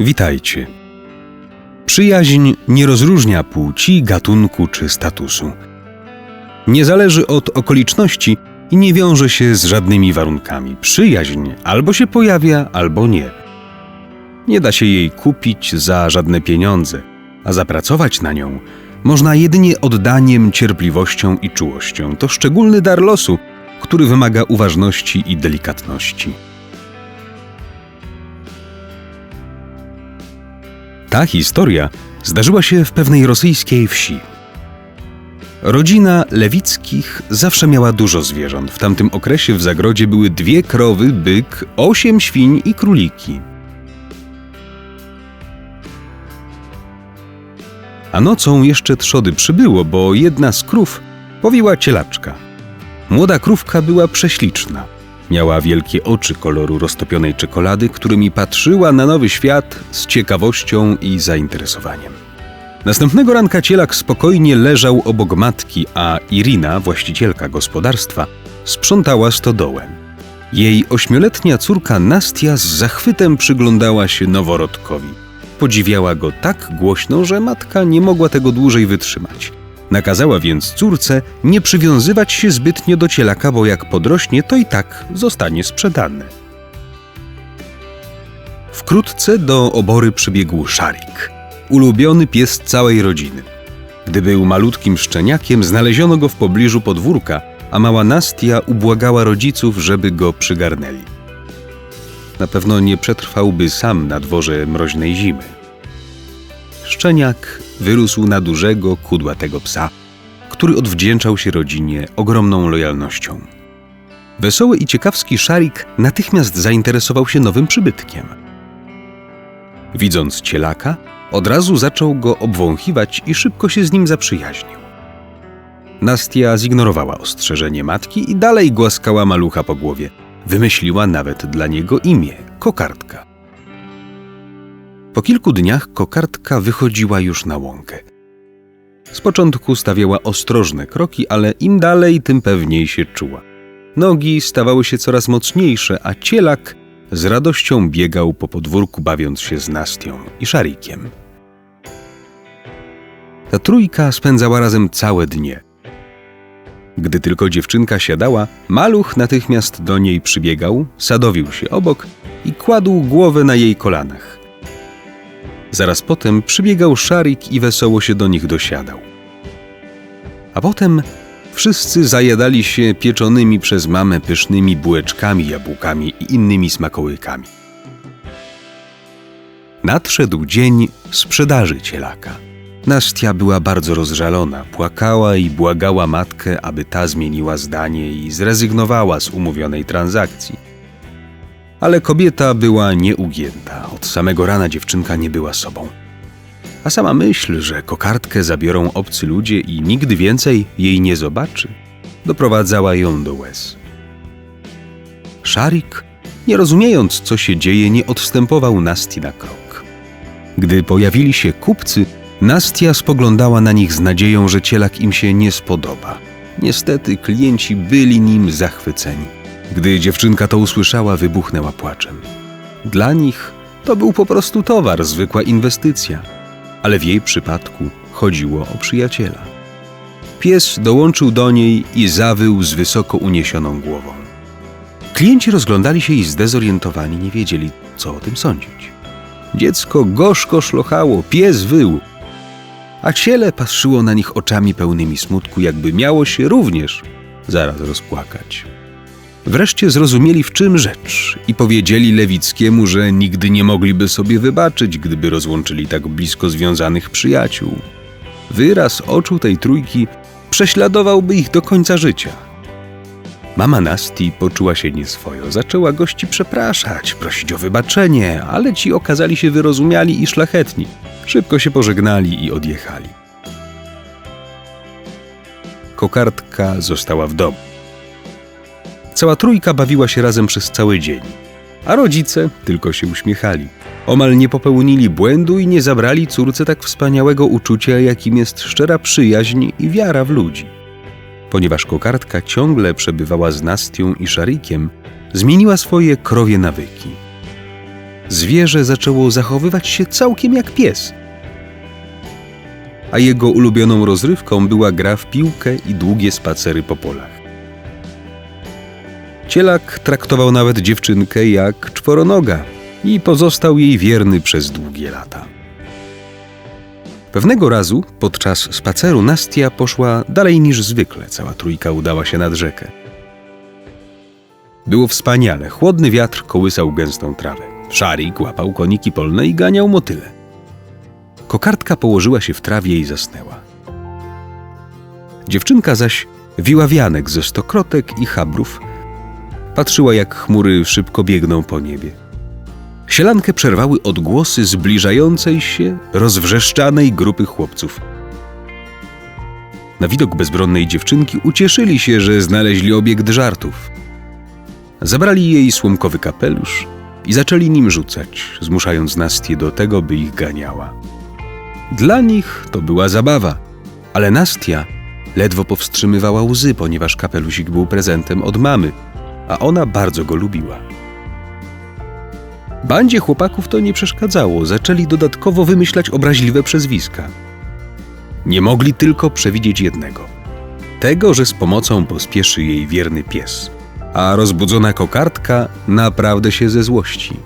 Witajcie. Przyjaźń nie rozróżnia płci, gatunku czy statusu. Nie zależy od okoliczności i nie wiąże się z żadnymi warunkami. Przyjaźń albo się pojawia, albo nie. Nie da się jej kupić za żadne pieniądze, a zapracować na nią można jedynie oddaniem, cierpliwością i czułością. To szczególny dar losu, który wymaga uważności i delikatności. Ta historia zdarzyła się w pewnej rosyjskiej wsi. Rodzina Lewickich zawsze miała dużo zwierząt. W tamtym okresie w zagrodzie były dwie krowy, byk, osiem świń i króliki. A nocą jeszcze trzody przybyło, bo jedna z krów powiła cielaczka. Młoda krówka była prześliczna. Miała wielkie oczy koloru roztopionej czekolady, którymi patrzyła na nowy świat z ciekawością i zainteresowaniem. Następnego ranka cielak spokojnie leżał obok matki, a Irina, właścicielka gospodarstwa, sprzątała stodołę. Jej ośmioletnia córka Nastia z zachwytem przyglądała się noworodkowi. Podziwiała go tak głośno, że matka nie mogła tego dłużej wytrzymać. Nakazała więc córce nie przywiązywać się zbytnio do cielaka, bo jak podrośnie, to i tak zostanie sprzedany. Wkrótce do obory przybiegł Szarik, ulubiony pies całej rodziny. Gdy był malutkim szczeniakiem, znaleziono go w pobliżu podwórka, a mała Nastia ubłagała rodziców, żeby go przygarnęli. Na pewno nie przetrwałby sam na dworze mroźnej zimy. Szczeniak wyrósł na dużego, kudłatego psa, który odwdzięczał się rodzinie ogromną lojalnością. Wesoły i ciekawski Szarik natychmiast zainteresował się nowym przybytkiem. Widząc cielaka, od razu zaczął go obwąchiwać i szybko się z nim zaprzyjaźnił. Nastia zignorowała ostrzeżenie matki i dalej głaskała malucha po głowie. Wymyśliła nawet dla niego imię kokardka. Po kilku dniach kokardka wychodziła już na łąkę. Z początku stawiała ostrożne kroki, ale im dalej, tym pewniej się czuła. Nogi stawały się coraz mocniejsze, a cielak z radością biegał po podwórku, bawiąc się z Nastią i Szarikiem. Ta trójka spędzała razem całe dnie. Gdy tylko dziewczynka siadała, maluch natychmiast do niej przybiegał, sadowił się obok i kładł głowę na jej kolanach. Zaraz potem przybiegał szarik i wesoło się do nich dosiadał. A potem wszyscy zajadali się pieczonymi przez mamę pysznymi bułeczkami, jabłkami i innymi smakołykami. Nadszedł dzień sprzedaży cielaka. Nastia była bardzo rozżalona, płakała i błagała matkę, aby ta zmieniła zdanie i zrezygnowała z umówionej transakcji. Ale kobieta była nieugięta. Od samego rana dziewczynka nie była sobą. A sama myśl, że kokardkę zabiorą obcy ludzie i nigdy więcej jej nie zobaczy, doprowadzała ją do łez. Szarik, nie rozumiejąc, co się dzieje, nie odstępował Nasti na krok. Gdy pojawili się kupcy, Nastia spoglądała na nich z nadzieją, że cielak im się nie spodoba. Niestety klienci byli nim zachwyceni. Gdy dziewczynka to usłyszała, wybuchnęła płaczem. Dla nich to był po prostu towar, zwykła inwestycja, ale w jej przypadku chodziło o przyjaciela. Pies dołączył do niej i zawył z wysoko uniesioną głową. Klienci rozglądali się i zdezorientowani nie wiedzieli, co o tym sądzić. Dziecko gorzko szlochało, pies wył, a ciele patrzyło na nich oczami pełnymi smutku, jakby miało się również zaraz rozpłakać. Wreszcie zrozumieli, w czym rzecz i powiedzieli Lewickiemu, że nigdy nie mogliby sobie wybaczyć, gdyby rozłączyli tak blisko związanych przyjaciół. Wyraz oczu tej trójki prześladowałby ich do końca życia. Mama Nasti poczuła się nieswojo, zaczęła gości przepraszać, prosić o wybaczenie, ale ci okazali się wyrozumiali i szlachetni. Szybko się pożegnali i odjechali. Kokardka została w domu. Cała trójka bawiła się razem przez cały dzień, a rodzice tylko się uśmiechali. Omal nie popełnili błędu i nie zabrali córce tak wspaniałego uczucia, jakim jest szczera przyjaźń i wiara w ludzi. Ponieważ kokardka ciągle przebywała z Nastią i Szarikiem, zmieniła swoje krowie nawyki. zwierzę zaczęło zachowywać się całkiem jak pies. A jego ulubioną rozrywką była gra w piłkę i długie spacery po polach. Cielak traktował nawet dziewczynkę jak czworonoga i pozostał jej wierny przez długie lata. Pewnego razu, podczas spaceru, Nastia poszła dalej niż zwykle. Cała trójka udała się nad rzekę. Było wspaniale. Chłodny wiatr kołysał gęstą trawę. Szarik łapał koniki polne i ganiał motyle. Kokardka położyła się w trawie i zasnęła. Dziewczynka zaś wiła wianek ze stokrotek i chabrów. Patrzyła, jak chmury szybko biegną po niebie. Sielankę przerwały odgłosy zbliżającej się, rozwrzeszczanej grupy chłopców. Na widok bezbronnej dziewczynki ucieszyli się, że znaleźli obiekt żartów. Zabrali jej słomkowy kapelusz i zaczęli nim rzucać, zmuszając Nastię do tego, by ich ganiała. Dla nich to była zabawa, ale Nastia ledwo powstrzymywała łzy, ponieważ kapelusik był prezentem od mamy, a ona bardzo go lubiła. Bandzie chłopaków to nie przeszkadzało, zaczęli dodatkowo wymyślać obraźliwe przezwiska. Nie mogli tylko przewidzieć jednego: tego, że z pomocą pospieszy jej wierny pies, a rozbudzona kokardka naprawdę się ze złości.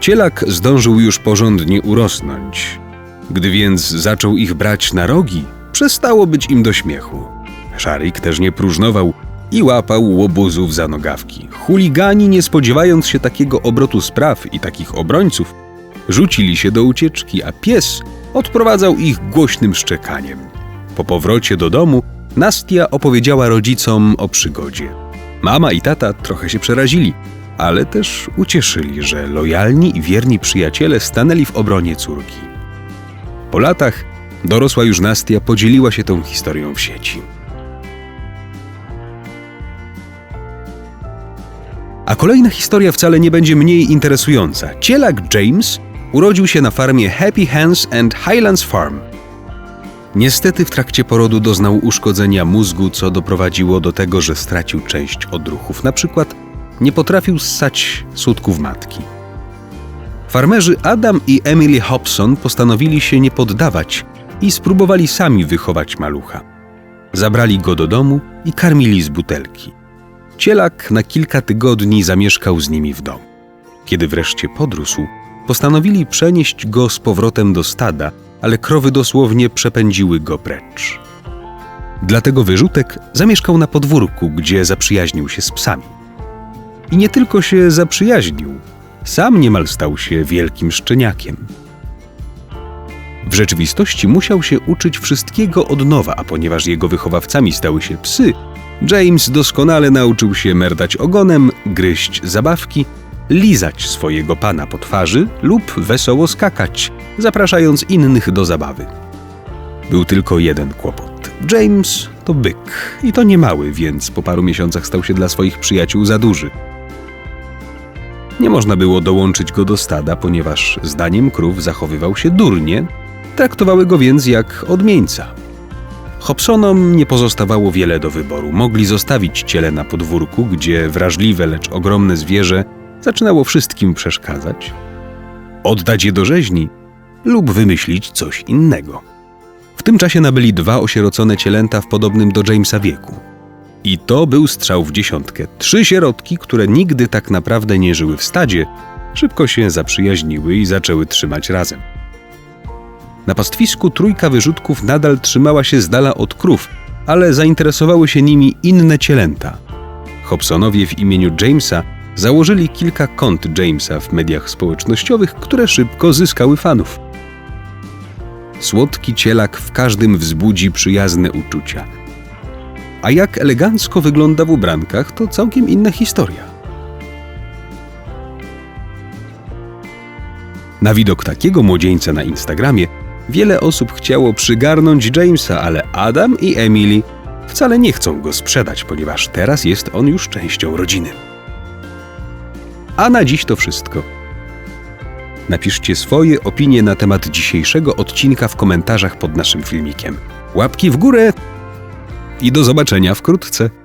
Cielak zdążył już porządnie urosnąć. Gdy więc zaczął ich brać na rogi, przestało być im do śmiechu. Szarik też nie próżnował i łapał łobuzów za nogawki. Chuligani, nie spodziewając się takiego obrotu spraw i takich obrońców, rzucili się do ucieczki, a pies odprowadzał ich głośnym szczekaniem. Po powrocie do domu Nastia opowiedziała rodzicom o przygodzie. Mama i tata trochę się przerazili, ale też ucieszyli, że lojalni i wierni przyjaciele stanęli w obronie córki. Po latach dorosła już Nastia podzieliła się tą historią w sieci. A kolejna historia wcale nie będzie mniej interesująca. Cielak James urodził się na farmie Happy Hands and Highlands Farm. Niestety w trakcie porodu doznał uszkodzenia mózgu, co doprowadziło do tego, że stracił część odruchów. Na przykład nie potrafił ssać sutków matki. Farmerzy Adam i Emily Hobson postanowili się nie poddawać i spróbowali sami wychować malucha. Zabrali go do domu i karmili z butelki. Cielak na kilka tygodni zamieszkał z nimi w domu. Kiedy wreszcie podrósł, postanowili przenieść go z powrotem do stada, ale krowy dosłownie przepędziły go precz. Dlatego wyrzutek zamieszkał na podwórku, gdzie zaprzyjaźnił się z psami. I nie tylko się zaprzyjaźnił, sam niemal stał się wielkim szczeniakiem. W rzeczywistości musiał się uczyć wszystkiego od nowa, a ponieważ jego wychowawcami stały się psy, James doskonale nauczył się merdać ogonem, gryźć zabawki, lizać swojego pana po twarzy lub wesoło skakać, zapraszając innych do zabawy. Był tylko jeden kłopot. James to byk i to nie mały, więc po paru miesiącach stał się dla swoich przyjaciół za duży. Nie można było dołączyć go do stada, ponieważ zdaniem krów zachowywał się durnie, traktowały go więc jak odmieńca. Hobsonom nie pozostawało wiele do wyboru. Mogli zostawić ciele na podwórku, gdzie wrażliwe, lecz ogromne zwierzę zaczynało wszystkim przeszkadzać, oddać je do rzeźni lub wymyślić coś innego. W tym czasie nabyli dwa osierocone cielęta w podobnym do Jamesa wieku. I to był strzał w dziesiątkę. Trzy sierotki, które nigdy tak naprawdę nie żyły w stadzie, szybko się zaprzyjaźniły i zaczęły trzymać razem. Na pastwisku trójka wyrzutków nadal trzymała się z dala od krów, ale zainteresowały się nimi inne cielęta. Hobsonowie w imieniu Jamesa założyli kilka kont Jamesa w mediach społecznościowych, które szybko zyskały fanów. Słodki cielak w każdym wzbudzi przyjazne uczucia. A jak elegancko wygląda w ubrankach, to całkiem inna historia. Na widok takiego młodzieńca na Instagramie wiele osób chciało przygarnąć Jamesa, ale Adam i Emily wcale nie chcą go sprzedać, ponieważ teraz jest on już częścią rodziny. A na dziś to wszystko. Napiszcie swoje opinie na temat dzisiejszego odcinka w komentarzach pod naszym filmikiem. Łapki w górę i do zobaczenia wkrótce.